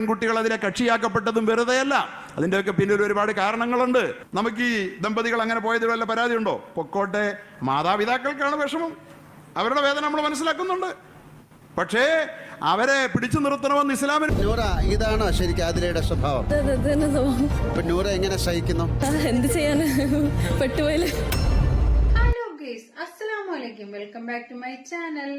പെൺകുട്ടികൾ അതിലെ കക്ഷിയാക്കപ്പെട്ടതും വെറുതെയല്ല. അതിന്റെയൊക്കെ പിന്നിൽ ഒരുപാട് കാരണങ്ങളുണ്ട്. നമുക്ക് ഈ ദമ്പതികൾ അങ്ങനെ പോയതിൽ വല്ല പരാതിയുണ്ടോ? പൊക്കോട്ടെ മാതാപിതാക്കൾക്കാണ് വിഷമം. അവരുടെ വേദന നമ്മൾ മനസ്സിലാക്കുന്നുണ്ട്. പക്ഷേ അവരെ പിടിച്ചു നിർത്തണമെന്ന് ഇസ്ലാമിന് നൂറ ഇതാണോ ശരിക്കും ആതിരയുടെ സ്വഭാവം. ഇപ്പൊ നൂറ എങ്ങനെ സഹിക്കുന്നു? എന്ത് ചെയ്യാന്? പെട്ടുപോയില്ലേ? ഹലോ ഗേസ് അസ്സലാമു അലൈക്കും welcome back to my channel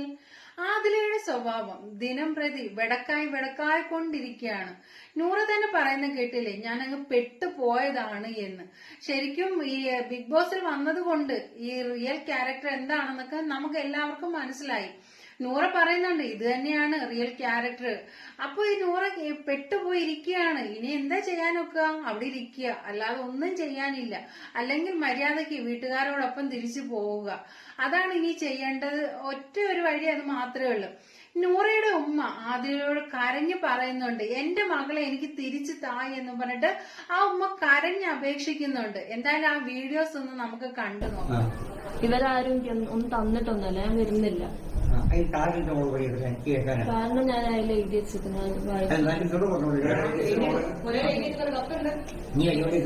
ആദിലയുടെ സ്വഭാവം ദിനം പ്രതി വെടക്കായി വെടക്കായി കൊണ്ടിരിക്കുകയാണ്. നൂറ തന്നെ പറയുന്ന കേട്ടില്ലേ ഞാൻ അങ്ങ് പെട്ടുപോയതാണ് എന്ന്. ശരിക്കും ഈ ബിഗ് ബോസിൽ വന്നത് കൊണ്ട് ഈ റിയൽ ക്യാരക്ടർ എന്താണെന്നൊക്കെ നമുക്ക് എല്ലാവർക്കും മനസ്സിലായി. നൂറ പറയുന്നുണ്ട് ഇത് തന്നെയാണ് റിയൽ ക്യാരക്ടർ അപ്പൊ ഈ നൂറ പെട്ടുപോയിരിക്കുകയാണ്. ഇനി എന്താ ചെയ്യാനൊക്കുക അവിടെ ഇരിക്കുക. അല്ലാതെ ഒന്നും ചെയ്യാനില്ല. അല്ലെങ്കിൽ മര്യാദയ്ക്ക് വീട്ടുകാരോടൊപ്പം തിരിച്ചു പോവുക. അതാണ് ഇനി ചെയ്യേണ്ടത്. ഒറ്റ ഒരു വഴി അത് മാത്രമേ ഉള്ളൂ. നൂറയുടെ ഉമ്മ ആതിരയോട് കരഞ്ഞു പറയുന്നുണ്ട് എന്റെ മകളെ എനിക്ക് തിരിച്ചു തായി എന്ന് പറഞ്ഞിട്ട് ആ ഉമ്മ കരഞ്ഞ് അപേക്ഷിക്കുന്നുണ്ട്. എന്തായാലും ആ വീഡിയോസ് ഒന്ന് നമുക്ക് കണ്ടു നോക്കാം. ഇവരാരും ഒന്നും- തന്നിട്ടൊന്നുമല്ല. ഞാൻ വരുന്നില്ല. ഈ കാറിന്റെ മുകളിൽ ഇരുന്ന് എനിക്ക് കേൾക്കാനാ. കാരണം ഞാൻ അതിൽ എഴുതി വെച്ചിരിക്കുന്നത് എന്നാലും ഇങ്ങോട്ട് കൊണ്ടുപോയി. നീ അയ്യോടെ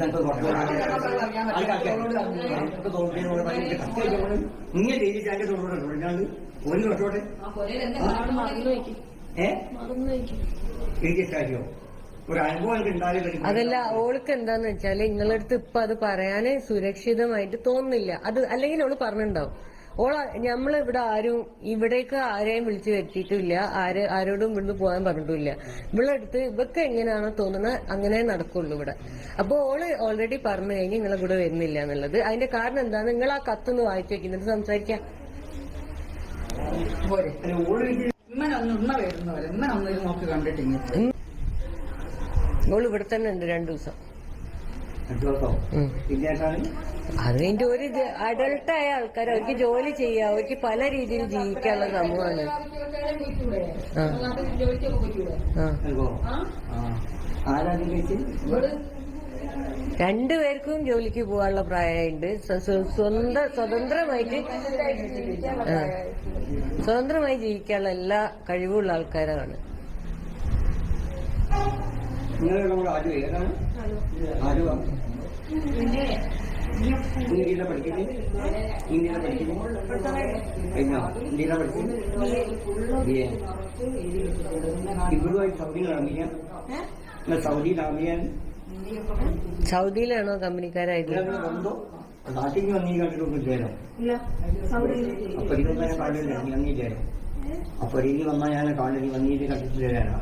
ഞാൻ ഒരു തൊട്ടോട്ടെ എനിക്ക് അതല്ല ഓൾക്ക് എന്താന്ന് വെച്ചാൽ നിങ്ങളടുത്ത് ഇപ്പൊ അത് പറയാനേ സുരക്ഷിതമായിട്ട് തോന്നുന്നില്ല അത് അല്ലെങ്കിൽ ഓൾ പറഞ്ഞിട്ടുണ്ടാവും ഓള നമ്മൾ ഇവിടെ ആരും ഇവിടേക്ക് ആരെയും വിളിച്ചു വരുത്തിയിട്ടില്ല. ആര് ആരോടും ഇവിടുന്ന് പോകാൻ പറഞ്ഞിട്ടില്ല ഇവിടെ അടുത്ത് ഇവക്ക് എങ്ങനെയാണോ തോന്നുന്നത് അങ്ങനെ നടക്കുള്ളൂ ഇവിടെ. അപ്പൊ ഓൾ ഓൾറെഡി പറഞ്ഞു കഴിഞ്ഞ് നിങ്ങളെ കൂടെ വരുന്നില്ല എന്നുള്ളത്. അതിന്റെ കാരണം എന്താ നിങ്ങൾ ആ കത്തൊന്ന് വായിച്ചു വെക്കുന്നുണ്ട് സംസാരിക്കാം. ഓൾ ഇവിടെ തന്നെ ഉണ്ട് രണ്ടു ദിവസം. വിദ്യാസാണ് അതിന്റെ ഒരു അഡൾട്ടായ ആൾക്കാർ അവർക്ക് ജോലി ചെയ്യാം. അവർക്ക് പല രീതിയിൽ ജീവിക്കാനുള്ള സമൂഹമാണ്. രണ്ടുപേർക്കും ജോലിക്ക് പോകാനുള്ള പ്രായമുണ്ട് സ്വന്ത സ്വ- സ്വന്തം സ്വതന്ത്രമായിട്ട് സ്വതന്ത്രമായി ജീവിക്കാനുള്ള എല്ലാ കഴിവുള്ള ആൾക്കാരാണ്. നിങ്ങളുടെ കൂടെ ആദ്യം ഏതാണ്? ആരുവാ ഹിന്ദിയിലെ പഠിക്കുന്നത് ഹിന്ദിയിലെ പഠിക്കുന്നത് കഴിഞ്ഞോ? സൗദിയിലാണോ കമ്പനിക്കാരായത് വന്നോ? നാട്ടിൽ വന്നീ കണ്ടിട്ടൊന്നും അപ്പൊ ഇതൊന്നും ഞാൻ കാണില്ല. നീ വന്നില്ലല്ലോ അപ്പൊ രീതി വന്നാൽ ഞാൻ കാണില്ല. കണ്ടിട്ട് കണ്ടിട്ടില്ലാണ്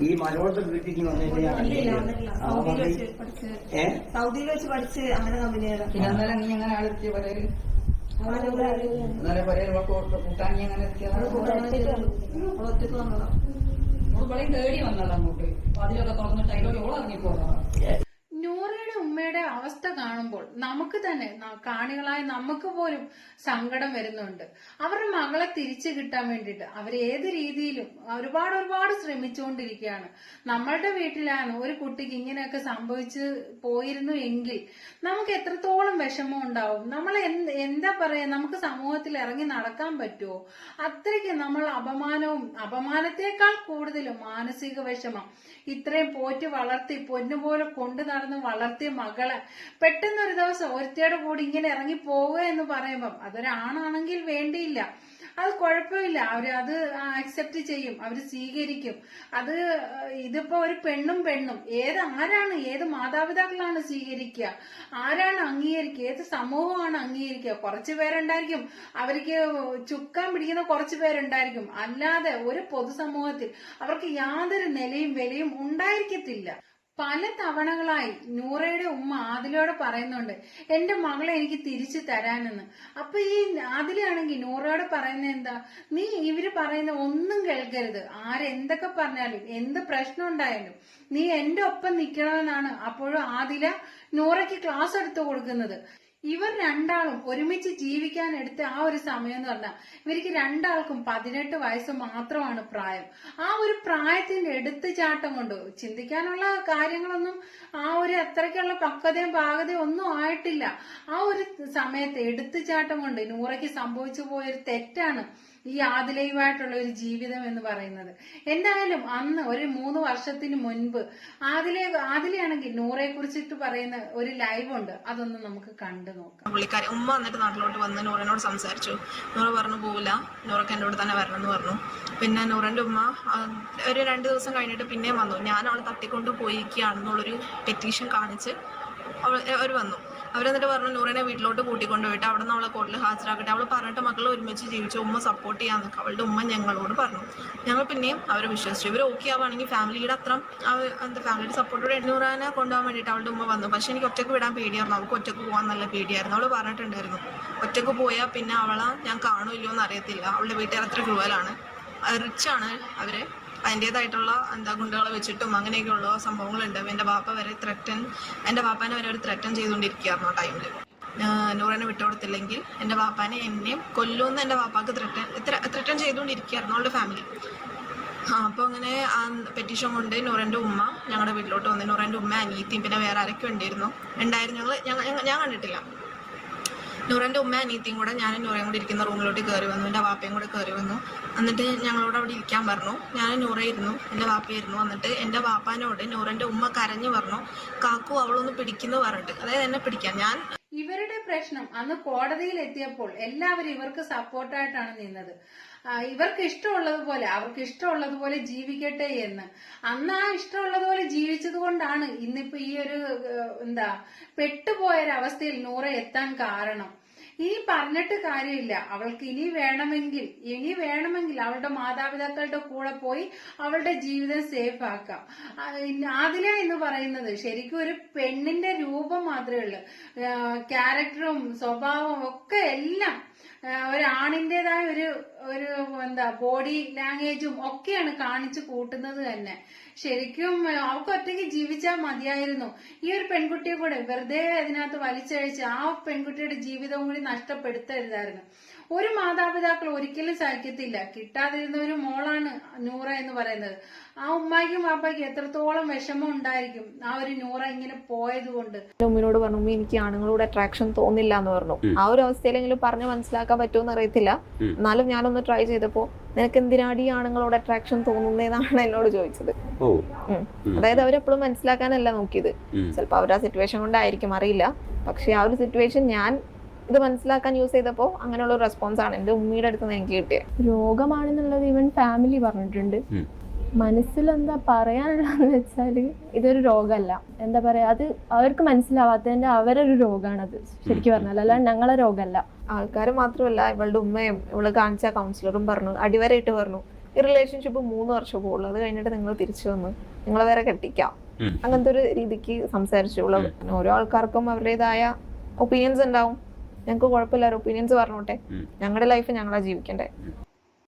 ഈ മനോഹര വീട്ടിൽ വന്നിട്ടില്ല വന്നിട്ട് സൗദിയിൽ വെച്ച് പഠിച്ച് അങ്ങനെ ഒറ്റയ്ക്ക് വന്നതാ. തേടി വന്നതാണ് അങ്ങോട്ട്. അതിലൊക്കെ തുറന്നിട്ട് അതിലൊക്കെ ഓൾ ഇറങ്ങി പോകുന്നതാണ് നൂറയുടെ ഉമ്മയുടെ അവസ്ഥ കാണുമ്പോൾ നമുക്ക് തന്നെ കാണികളായ നമുക്ക് പോലും സങ്കടം വരുന്നുണ്ട്. അവരുടെ മകളെ തിരിച്ചു കിട്ടാൻ വേണ്ടിയിട്ട് അവർ ഏത് രീതിയിലും ഒരുപാട് ഒരുപാട് ശ്രമിച്ചുകൊണ്ടിരിക്കുകയാണ്. നമ്മളുടെ വീട്ടിലാണ് ഒരു കുട്ടിക്ക് ഇങ്ങനെയൊക്കെ സംഭവിച്ച് പോയിരുന്നു എങ്കിൽ നമുക്ക് എത്രത്തോളം വിഷമം ഉണ്ടാവും? നമ്മൾ എന്താ പറയാ? നമുക്ക് സമൂഹത്തിൽ ഇറങ്ങി നടക്കാൻ പറ്റുമോ അത്രയ്ക്ക് നമ്മൾ അപമാനവും അപമാനത്തെക്കാൾ കൂടുതലും മാനസിക വിഷമം. ഇത്രയും പോറ്റി വളർത്തി പൊന്നുപോലെ കൊണ്ടു നടന്ന് വളർത്തിയ മകളെ പെട്ടെന്ന് ഒരു ദിവസം ഒരുത്തയുടെ കൂടി ഇങ്ങനെ ഇറങ്ങി പോവുക എന്ന് പറയുമ്പം അതൊരാണാണെങ്കിൽ വേണ്ടിയില്ല. അത് കുഴപ്പമില്ല. അവർ അത് അക്സെപ്റ്റ് ചെയ്യും. അവർ സ്വീകരിക്കും. അത് ഇതിപ്പോ ഒരു പെണ്ണും പെണ്ണും. ഏത് ആരാണ് ഏത് മാതാപിതാക്കളാണ് സ്വീകരിക്കുക? ആരാണ് അംഗീകരിക്കുക? ഏത് സമൂഹമാണ് അംഗീകരിക്കുക? കുറച്ചു പേരുണ്ടായിരിക്കും. അവർക്ക് ചുക്കാൻ പിടിക്കുന്ന കുറച്ചു പേരുണ്ടായിരിക്കും. അല്ലാതെ ഒരു പൊതുസമൂഹത്തിൽ അവർക്ക് യാതൊരു നിലയും വിലയും ഉണ്ടായിരിക്കത്തില്ല. പല തവണകളായി നൂറയുടെ ഉമ്മ ആദിലയോട് പറയുന്നുണ്ട് എന്റെ മകളെ എനിക്ക് തിരിച്ചു തരാനെന്ന്. അപ്പൊ ഈ ആദിലയാണെങ്കിൽ നൂറയോട് പറയുന്നത് എന്താ? നീ ഇവർ പറയുന്ന ഒന്നും കേൾക്കരുത്. ആരെന്തൊക്കെ പറഞ്ഞാലും എന്ത് പ്രശ്നം ഉണ്ടായാലും നീ എന്റെ ഒപ്പം നിൽക്കണമെന്നാണ് അപ്പോഴും ആദില നൂറയ്ക്ക് ക്ലാസ് എടുത്തു കൊടുക്കുന്നത്. ഇവർ രണ്ടാളും ഒരുമിച്ച് ജീവിക്കാൻ എടുത്ത ആ ഒരു സമയം എന്ന് പറഞ്ഞാൽ ഇവർക്ക് രണ്ടാൾക്കും പതിനെട്ട് വയസ്സ് മാത്രമാണ് പ്രായം. ആ ഒരു പ്രായത്തിന്റെ എടുത്തുചാട്ടം കൊണ്ട് ചിന്തിക്കാനുള്ള കാര്യങ്ങളൊന്നും ആ ഒരു അത്രയ്ക്കുള്ള പക്വതയും പാകതയും ഒന്നും ആയിട്ടില്ല. ആ ഒരു സമയത്ത് എടുത്തുചാട്ടം കൊണ്ട് നൂറയ്ക്ക് സംഭവിച്ചു പോയൊരു തെറ്റാണ് ഈ ആദിലയുമായിട്ടുള്ള ഒരു ജീവിതം എന്ന് പറയുന്നത്. എന്തായാലും അന്ന് ഒരു മൂന്ന് വർഷത്തിന് മുൻപ് ആദിലെ ആദിലയാണെങ്കിൽ നൂറെ കുറിച്ചിട്ട് പറയുന്ന ഒരു ലൈവ് ഉണ്ട് അതൊന്ന് നമുക്ക് കണ്ടു നോക്കാം. പുള്ളിക്കാരി ഉമ്മ വന്നിട്ട് നാട്ടിലോട്ട് വന്ന് നൂറിനോട് സംസാരിച്ചു. നൂറ പറഞ്ഞു പോവില്ല. നൂറൊക്കെ എന്റെ കൂടെ തന്നെ വരണം എന്ന് പറഞ്ഞു. പിന്നെ നൂറിന്റെ ഉമ്മ ഒരു രണ്ട് ദിവസം കഴിഞ്ഞിട്ട് പിന്നെയും വന്നു. ഞാൻ അവളെ തട്ടിക്കൊണ്ട് പോയിരിക്കുകയാണെന്നുള്ളൊരു പെറ്റീഷൻ കാണിച്ച് അവർ വന്നു. അവരെന്നിട്ട് പറഞ്ഞു നൂറിനെ വീട്ടിലോട്ട് കൂട്ടിക്കൊണ്ട് പോയിട്ട് അവിടെ നിന്ന് അവളെ കോട്ടിൽ ഹാജരാക്കട്ടെ. അവൾ പറഞ്ഞിട്ട് മക്കൾ ഒരുമിച്ച് ജീവിച്ചു ഉമ്മ സപ്പോർട്ട് ചെയ്യാന്നൊക്കെ അവളുടെ ഉമ്മ ഞങ്ങളോട് പറഞ്ഞു. ഞങ്ങൾ പിന്നെയും അവരെ വിശ്വസിച്ചു. ഇവർ ഓക്കെ ആവുകയാണെങ്കിൽ ഫാമിലിയുടെ അത്ര എന്താ ഫാമിലിയുടെ സപ്പോർട്ടോടെ നൂറാനെ കൊണ്ടുപോകാൻ വേണ്ടിയിട്ട് അവളുടെ ഉമ്മ വന്നു. പക്ഷെ എനിക്ക് ഒറ്റയ്ക്ക് വിടാൻ പേടിയായിരുന്നു. അവൾക്ക് ഒറ്റയ്ക്ക് പോകാൻ നല്ല പേടിയായിരുന്നു. അവൾ പറഞ്ഞിട്ടുണ്ടായിരുന്നു ഒറ്റയ്ക്ക് പോയാൽ പിന്നെ അവളെ ഞാൻ കാണുമല്ലോ എന്ന് അറിയത്തില്ല അവളുടെ വീട്ടുകാർ അത്ര ക്രൂവലാണ് റിച്ചാണ് അവർ. അതിന്റെതായിട്ടുള്ള എന്താ ഗുണ്ടകളെ വെച്ചിട്ടും അങ്ങനെയൊക്കെയുള്ള സംഭവങ്ങളുണ്ട്. എന്റെ വാപ്പ വരെ ത്രട്ടൻ എന്റെ വാപ്പാനെ വരെ ഒരു ത്രട്ടൻ ചെയ്തുകൊണ്ടിരിക്കുകയായിരുന്നു ആ ടൈമിൽ നൂറിനെ വിട്ടുകൊടുത്തില്ലെങ്കിൽ എന്റെ വാപ്പാനെ എന്നെയും കൊല്ലുമെന്ന് എന്റെ വാപ്പാക്ക് ത്രട്ടൻ ത്രട്ടൻ ചെയ്തുകൊണ്ടിരിക്കുകയായിരുന്നു അവളുടെ ഫാമിലി അപ്പോൾ അങ്ങനെ ആ പെറ്റീഷൻ കൊണ്ട് നൂറന്റെ ഉമ്മ ഞങ്ങളുടെ വീട്ടിലോട്ട് വന്നു നൂറന്റെ ഉമ്മ അനിയത്തിയും പിന്നെ വേറെ ആരൊക്കെ ഉണ്ടായിരുന്നു. ഉണ്ടായിരുന്നു ഞങ്ങൾ- ഞാൻ കണ്ടിട്ടില്ല. നൂറന്റെ ഉമ്മ അനിയത്തിയും കൂടെ ഞാനും നൂറയും കൂടി ഇരിക്കുന്ന റൂമിലോട്ട് കയറി വന്നു. എന്റെ വാപ്പയും കൂടെ കയറി വന്നു. എന്നിട്ട് ഞങ്ങളോട് അവിടെ ഇരിക്കാൻ പറഞ്ഞു. ഞാൻ നൂറയിരുന്നു. എന്റെ വാപ്പയായിരുന്നു. എന്നിട്ട് എന്റെ വാപ്പാനോട് നൂറന്റെ ഉമ്മ കരഞ്ഞു പറഞ്ഞു കാക്കു അവളൊന്ന് പിടിക്കുന്നു പറഞ്ഞിട്ട്. അതായത് എന്നെ പിടിക്കാൻ. ഞാൻ ഇവരുടെ പ്രശ്നം അന്ന് കോടതിയിൽ എത്തിയപ്പോൾ എല്ലാവരും ഇവർക്ക് സപ്പോർട്ടായിട്ടാണ് നിന്നത്. ഇവർക്ക് ഇഷ്ടമുള്ളതുപോലെ അവർക്ക് ഇഷ്ടമുള്ളതുപോലെ ജീവിക്കട്ടെ എന്ന്. അന്ന് ആ ഇഷ്ടമുള്ളതുപോലെ ജീവിച്ചത് കൊണ്ടാണ് ഇന്നിപ്പോ ഈ ഒരു എന്താ പെട്ടുപോയൊരവസ്ഥയിൽ നൂറ എത്താൻ കാരണം. ഇനി പറഞ്ഞിട്ട് കാര്യമില്ല. അവൾക്ക് ഇനി വേണമെങ്കിൽ ഇനി വേണമെങ്കിൽ അവളുടെ മാതാപിതാക്കളുടെ കൂടെ പോയി അവളുടെ ജീവിതം സേഫ് ആക്കാം. ആദില എന്ന് പറയുന്നത് ശരിക്കും ഒരു പെണ്ണിന്റെ രൂപം മാത്രമേ ഉള്ളൂ. ക്യാരക്ടറും സ്വഭാവവും ഒക്കെ എല്ലാം ഒരാണിന്റെതായ ഒരു ഒരു എന്താ ബോഡി ലാംഗ്വേജും ഒക്കെയാണ് കാണിച്ചു കൂട്ടുന്നത് തന്നെ. ശരിക്കും അവൾക്ക് ഒറ്റയ്ക്ക് ജീവിച്ചാൽ മതിയായിരുന്നു. ഈ ഒരു പെൺകുട്ടിയെ കൂടെ വെറുതെ അതിനകത്ത് വലിച്ചഴിച്ച് ആ പെൺകുട്ടിയുടെ ജീവിതം കൂടി നഷ്ടപ്പെടുത്തരുതായിരുന്നു. ഒരു മാതാപിതാക്കൾ ഒരിക്കലും സഹിക്കത്തില്ല കിട്ടാതിരുന്ന ഒരു മോളാണ് നൂറ എന്ന് പറയുന്നത്. ആ ഉമ്മായിക്കും പാപ്പയ്ക്കും എത്രത്തോളം വിഷമം ഉണ്ടായിരിക്കും ആ ഒരു നൂറ ഇങ്ങനെ പോയത് കൊണ്ട്. ഉമ്മിനോട് പറഞ്ഞു ഉമ്മ എനിക്ക് ആണുങ്ങളോട് അട്രാക്ഷൻ തോന്നില്ല എന്ന് പറഞ്ഞു. ആ ഒരു അവസ്ഥയിലെങ്കിലും പറഞ്ഞു മനസ്സിലാക്കാൻ പറ്റുമെന്ന് അറിയത്തില്ല. എന്നാലും ഞാനൊന്ന് ട്രൈ ചെയ്തപ്പോ നിനക്ക് എന്തിനാടി ഈ ആണുങ്ങളോട് അട്രാക്ഷൻ തോന്നുന്നതെന്നാണ് എന്നോട് ചോദിച്ചത്. ഓ. അതായത് അവരെപ്പോഴും മനസ്സിലാക്കാനല്ല നോക്കിയത്. ചിലപ്പോൾ അവർ ആ സിറ്റുവേഷൻ കൊണ്ടായിരിക്കും അറിയില്ല. പക്ഷെ ആ ഒരു സിറ്റുവേഷൻ ഞാൻ ഇത് മനസ്സിലാക്കാൻ യൂസ് ചെയ്തപ്പോൾ അങ്ങനെയുള്ള ഒരു റെസ്പോൺസ് ആണ് എന്റെ ഉമ്മിയുടെ അടുത്ത് നിന്ന് എനിക്ക് കിട്ടിയത് രോഗമാണെന്നുള്ളത് ഇവൻ ഫാമിലി പറഞ്ഞിട്ടുണ്ട്. എന്താ പറയാനുള്ളതെന്ന് വെച്ചാൽ ഇതൊരു രോഗമല്ല. എന്താ പറയാ അത് അവർക്ക് മനസ്സിലാവാത്തതിന്റെ അവരൊരു രോഗമാണത് ശരിക്കും പറഞ്ഞാൽ അല്ലാണ്ട് ഞങ്ങളെ രോഗമല്ല. ആൾക്കാർ മാത്രമല്ല ഇവളുടെ ഉമ്മയും ഇവൾ കാണിച്ച കൗൺസിലറും പറഞ്ഞു അടിവരയിട്ട് പറഞ്ഞു ഈ റിലേഷൻഷിപ്പ് മൂന്ന് വർഷം പോകുള്ളൂ അത് കഴിഞ്ഞിട്ട് നിങ്ങൾ തിരിച്ചു വന്ന് നിങ്ങളെ വേറെ കെട്ടിക്കാം. അങ്ങനത്തെ ഒരു രീതിക്ക് സംസാരിച്ചു ഓരോ ആൾക്കാർക്കും അവരുടേതായ ഒപ്പീനിയൻസ് ഉണ്ടാവും. ഞങ്ങൾക്ക് കുഴപ്പമില്ല ഒപ്പീനിയൻസ് പറഞ്ഞോട്ടെ. ഞങ്ങളുടെ ലൈഫ് ഞങ്ങളാ ജീവിക്കണ്ടേ.